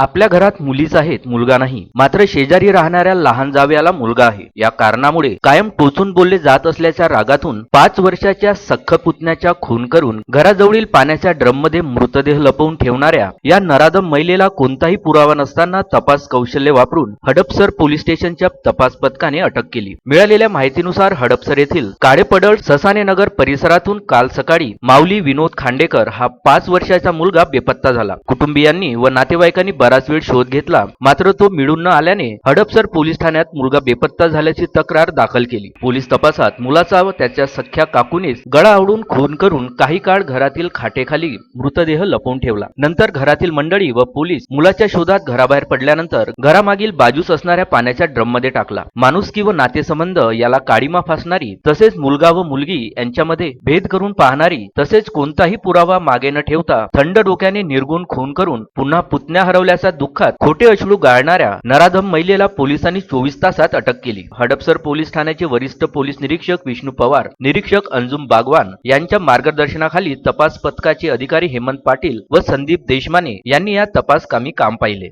आपल्या घरात मुलीच आहेत मुलगा नाही. मात्र शेजारी राहणाऱ्या लहान जावयाला मुलगा आहे. या कारणामुळे कायम टोचून बोलले जात असल्याच्या रागातून पाच वर्षाच्या सख्ख पुतण्याच्या खून करून घराजवळील पाण्याच्या ड्रममध्ये मृतदेह लपवून ठेवणाऱ्या या नराधम महिलेला कोणताही पुरावा नसताना तपास कौशल्य वापरून हडपसर पोलीस स्टेशनच्या तपास पथकाने अटक केली. मिळालेल्या माहितीनुसार हडपसर येथील काळेपडळ ससाने नगर परिसरातून काल सकाळी माऊली विनोद खांडेकर हा पाच वर्षाचा मुलगा बेपत्ता झाला. कुटुंबियांनी व नातेवाईकांनी बराच वेळ शोध घेतला. मात्र तो मिळून न आल्याने हडपसर पोलीस ठाण्यात मुलगा बेपत्ता झाल्याची तक्रार दाखल केली. पोलीस तपासात मुलाचा व त्याच्या सख्ख्या काकूनेच गळा आवडून खून करून काही काळ घरातील खाटेखाली मृतदेह लपवून ठेवला. नंतर घरातील मंडळी व पोलीस मुलाच्या शोधात घराबाहेर पडल्यानंतर घरामागील बाजूस असणाऱ्या पाण्याच्या ड्रममध्ये टाकला. माणुसकी व नातेसंबंध याला काळीमा फासणारी तसेच मुलगा व मुलगी यांच्यामध्ये भेद करून पाहणारी तसेच कोणताही पुरावा मागे न ठेवता थंड डोक्याने निर्गुण खून करून पुन्हा पुतण्या हरवल्या हरवल्याच्या दुःखात खोटे अश्रू गाळणाऱ्या नराधम महिलेला पोलिसांनी चोवीस तासात अटक केली. हडपसर पोलीस ठाण्याचे वरिष्ठ पोलीस निरीक्षक विष्णू पवार निरीक्षक अंजुम बागवान यांच्या मार्गदर्शनाखाली तपास पथकाचे अधिकारी हेमंत पाटील व संदीप देशमाने यांनी या तपास कामी काम पाहिले.